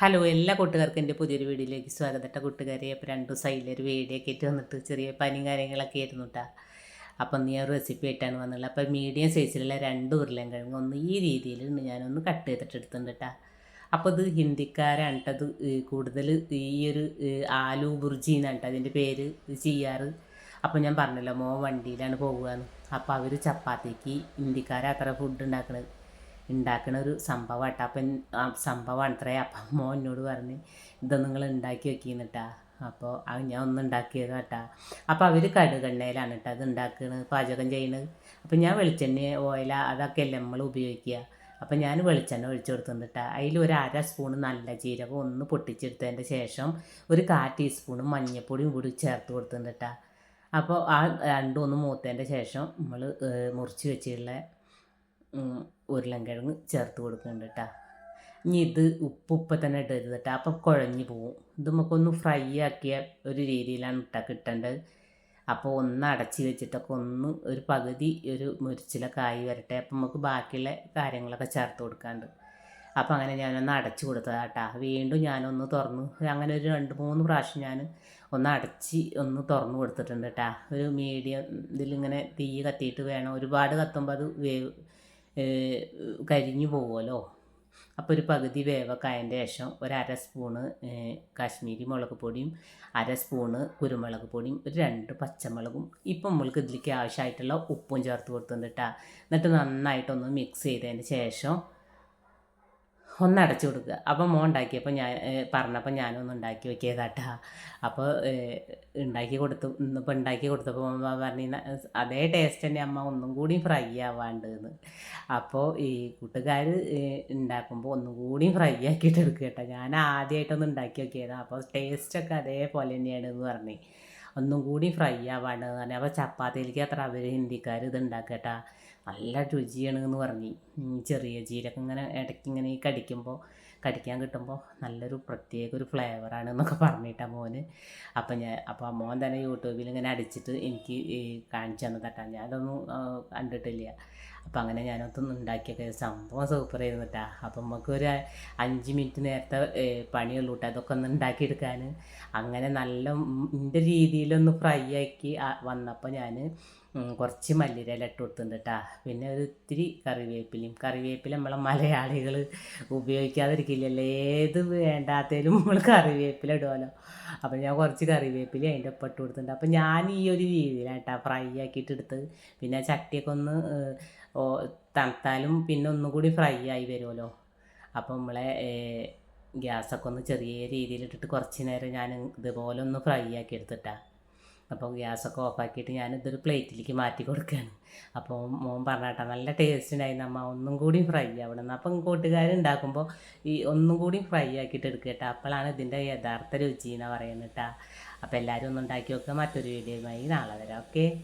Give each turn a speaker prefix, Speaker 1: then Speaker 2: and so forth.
Speaker 1: Hello എല്ലാ കൂട്ടുകാർക്കും എന്റെ പുതിയൊരു വീഡിയോയിലേക്ക് സ്വാഗതം. കേട്ടോ കൂട്ടുകാരെ. അപ്പോൾ രണ്ട് സൈഡിലൊരു ഒക്കെ ആയിട്ട് വന്നിട്ട് ചെറിയ പനിയും കാര്യങ്ങളൊക്കെ ആയിരുന്നു കേട്ടോ. അപ്പം നീ ഒരു റെസിപ്പി ആയിട്ടാണ് വന്നുള്ളത് അപ്പോൾ മീഡിയം സൈസിലുള്ള രണ്ട് ഉരുളൻ കിഴങ്ങ് ഒന്ന് ഈ രീതിയിൽ ഞാനൊന്ന് കട്ട് ചെയ്തിട്ട് എടുത്തിട്ടുണ്ട് കേട്ടോ. അപ്പോൾ ഇത് ഹിന്ദിക്കാരാണ് ഇത് കൂടുതൽ ഈ ഒരു ആലു ബുർജി എന്നാണ് കേട്ടോ അതിന്റെ പേര് ചെയ്യാറ്. അപ്പോൾ ഞാൻ പറഞ്ഞല്ലോ മോ വണ്ടിയിലാണ് പോകുകയെന്ന് അപ്പോൾ അവർ ചപ്പാത്തിക്ക് ഹിന്ദിക്കാരത്ര ഫുഡ് ഉണ്ടാക്കുന്നത് ഉണ്ടാക്കുന്ന ഒരു സംഭവമാട്ടോ അപ്പം ആ സംഭവമാണ് അത്രേ അപ്പം അമ്മ എന്നോട് പറഞ്ഞ് ഇതൊന്നും നിങ്ങൾ ഉണ്ടാക്കി വെക്കുന്നിട്ടാ അപ്പോൾ അത് ഞാൻ ഒന്ന് ഉണ്ടാക്കിയത് കേട്ടാ അപ്പോൾ അവർ കടുകെണ്ണയിലാണ് കേട്ടോ അത് ഉണ്ടാക്കുന്നത് പാചകം ചെയ്യുന്നത് അപ്പം ഞാൻ വെളിച്ചെണ്ണ ഓയില അതൊക്കെ അല്ലേ നമ്മൾ ഉപയോഗിക്കുക. അപ്പം ഞാൻ വെളിച്ചെണ്ണ ഒഴിച്ചു കൊടുത്തിട്ടാ അതിൽ ഒരു അര സ്പൂൺ നല്ല ജീരകം ഒന്ന് പൊട്ടിച്ചെടുത്തതിന്റെ ശേഷം ഒരു കാ ടീസ്പൂണും മഞ്ഞൾപ്പൊടിയും കൂടി ചേർത്ത് കൊടുത്തിട്ടാ അപ്പോൾ ആ രണ്ടും ഒന്ന് മൂത്തതിന്റെ ശേഷം നമ്മൾ മുറിച്ച് വെച്ചിട്ടുള്ള ഉരുളൻകിഴങ്ങ് ചേർത്ത് കൊടുക്കുന്നുണ്ട് കേട്ടോ ഇനി ഇത് ഉപ്പ് ഉപ്പ തന്നെ ഇടരുത് കേട്ടോ അപ്പം കുഴഞ്ഞു പോവും. ഇത് നമുക്കൊന്ന് ഫ്രൈ ആക്കിയ ഒരു രീതിയിലാണ് ഇട്ടാ കിട്ടേണ്ടത്. അപ്പോൾ ഒന്ന് അടച്ച് വെച്ചിട്ടൊക്കെ ഒന്ന് ഒരു പകുതി ഒരു മുരിച്ചില ആയി വരട്ടെ. അപ്പം നമുക്ക് ബാക്കിയുള്ള കാര്യങ്ങളൊക്കെ ചേർത്ത് കൊടുക്കാണ്ട്. അപ്പോൾ അങ്ങനെ ഞാനൊന്ന് അടച്ച് കൊടുത്തതാട്ടാ വീണ്ടും ഞാനൊന്ന് തുറന്നു അങ്ങനെ ഒരു രണ്ട് മൂന്ന് പ്രാവശ്യം ഞാൻ ഒന്ന് അടച്ച് ഒന്ന് തുറന്നു കൊടുത്തിട്ടുണ്ട് കേട്ടാ ഒരു മീഡിയം ഇതിലിങ്ങനെ തീ കത്തിയിട്ട് വേണം. ഒരുപാട് കത്തുമ്പോൾ അത് വേവ് കരിഞ്ഞു പോവുമല്ലോ അപ്പോൾ ഒരു പകുതി വേവൊക്കെ ശേഷം ഒരു അര സ്പൂണ് കാശ്മീരി മുളക് പൊടിയും അര സ്പൂണ് കുരുമുളക് പൊടിയും ഒരു രണ്ട് പച്ചമുളകും. ഇപ്പം നമ്മൾക്ക് ഇതിലേക്ക് ആവശ്യമായിട്ടുള്ള ഉപ്പും ചേർത്ത് കൊടുത്തിട്ടുണ്ട് കേട്ടോ എന്നിട്ട് നന്നായിട്ടൊന്ന് മിക്സ് ചെയ്തതിന് ശേഷം ഒന്ന് അടച്ചു കൊടുക്കുക. അപ്പം മോൻ ഉണ്ടാക്കിയപ്പോൾ ഞാൻ പറഞ്ഞപ്പോൾ ഞാനൊന്ന് ഉണ്ടാക്കി നോക്കിയതാട്ടാ. അപ്പോൾ ഉണ്ടാക്കി കൊടുത്തു. ഇന്നിപ്പോൾ ഉണ്ടാക്കി കൊടുത്തപ്പോൾ അമ്മ പറഞ്ഞ അതേ ടേസ്റ്റ് തന്നെ അമ്മ ഒന്നും കൂടി ഫ്രൈ ആവാണ്ടെന്ന്. അപ്പോൾ ഈ കൂട്ടുകാർ ഉണ്ടാക്കുമ്പോൾ ഒന്നും കൂടി ഫ്രൈ ആക്കിയിട്ട് എടുക്കുക കേട്ടോ ഞാൻ ആദ്യമായിട്ടൊന്ന് ഉണ്ടാക്കി നോക്കിയതാണ് അപ്പോൾ ടേസ്റ്റൊക്കെ അതേപോലെ തന്നെയാണ് എന്ന് പറഞ്ഞു. ഒന്നും കൂടി ഫ്രൈ ആവാണ്ടെന്ന് പറഞ്ഞു. അപ്പോൾ ചപ്പാത്തിയിലേക്ക് അത്ര അവർ ഹിന്ദിക്കാർ ഇത് ഉണ്ടാക്കട്ടാ നല്ല രുചിയാണ് എന്ന് പറഞ്ഞു. ചെറിയ ജീരകം ഇങ്ങനെ ഇടയ്ക്ക് ഇങ്ങനെ കടിക്കുമ്പോൾ കടിക്കാൻ കിട്ടുമ്പോൾ നല്ലൊരു പ്രത്യേക ഒരു ഫ്ലേവറാണ് എന്നൊക്കെ പറഞ്ഞിട്ടാണ് മോന്. അപ്പം ഞാൻ അപ്പോൾ മോൻ തന്നെ യൂട്യൂബിൽ ഇങ്ങനെ അടിച്ചിട്ട് എനിക്ക് കാണിച്ചു ഞാൻ ഞാനതൊന്നും കണ്ടിട്ടില്ല. അപ്പം അങ്ങനെ ഞാനൊന്നും ഉണ്ടാക്കിയൊക്കെ. സംഭവം സൂപ്പർ ആയിരുന്നു ആയിരുന്നിട്ടാ അപ്പം നമുക്കൊരു അഞ്ച് മിനിറ്റ് നേരത്തെ പണിയുള്ളൂ കേട്ടോ അതൊക്കെ ഒന്ന് ഉണ്ടാക്കിയെടുക്കാൻ അങ്ങനെ നല്ല എന്റെ രീതിയിലൊന്ന് ഫ്രൈ ആക്കി വന്നപ്പോൾ ഞാൻ കുറച്ച് മല്ലിയില ഇട്ട് കൊടുത്തിട്ടുണ്ട് കേട്ടോ പിന്നെ ഒരു ഇത്തിരി കറിവേപ്പിലയും കറിവേപ്പില നമ്മളെ മലയാളികൾ ഉപയോഗിക്കാതിരിക്കില്ലല്ലോ. ഏത് വേണ്ടാത്തതിലും നമ്മൾ കറിവേപ്പില ഇടുമല്ലോ അപ്പം ഞാൻ കുറച്ച് കറിവേപ്പില അതിന്റെ ഒപ്പം ഇട്ട് കൊടുത്തിട്ടുണ്ട്. അപ്പം ഞാൻ ഈ ഒരു രീതിയിലാണ് ഫ്രൈ ആക്കിയിട്ട് എടുത്തത്. പിന്നെ ചട്ടിയൊക്കെ ഒന്ന് തണുത്താലും പിന്നെ ഒന്നുകൂടി ഫ്രൈ ആയി വരുമല്ലോ. അപ്പം നമ്മളെ ഗ്യാസൊക്കെ ഒന്ന് ചെറിയ രീതിയിലിട്ടിട്ട് കുറച്ച് നേരം ഞാൻ ഇതുപോലെ ഒന്ന് ഫ്രൈ ആക്കി എടുത്തിട്ടാണ് അപ്പോൾ ഗ്യാസൊക്കെ ഓഫാക്കിയിട്ട് ഞാനിതൊരു പ്ലേറ്റിലേക്ക് മാറ്റി കൊടുക്കുകയാണ്. അപ്പോൾ മോൻ പറഞ്ഞാട്ട നല്ല ടേസ്റ്റ് ഉണ്ടായിരുന്നു അമ്മ ഒന്നും കൂടി ഫ്രൈ ആവണം അപ്പം കൂട്ടുകാരുണ്ടാക്കുമ്പോൾ ഈ ഒന്നും കൂടി ഫ്രൈ ആക്കിയിട്ട് എടുക്കുക കേട്ടോ. അപ്പോഴാണ് ഇതിന്റെ യഥാർത്ഥ രുചി എന്ന് പറയുന്നത് കേട്ടോ. അപ്പോൾ എല്ലാവരും ഒന്നുണ്ടാക്കി വെക്കുക മറ്റൊരു വീഡിയോയുമായി നാളെ വരാം. ഓക്കെ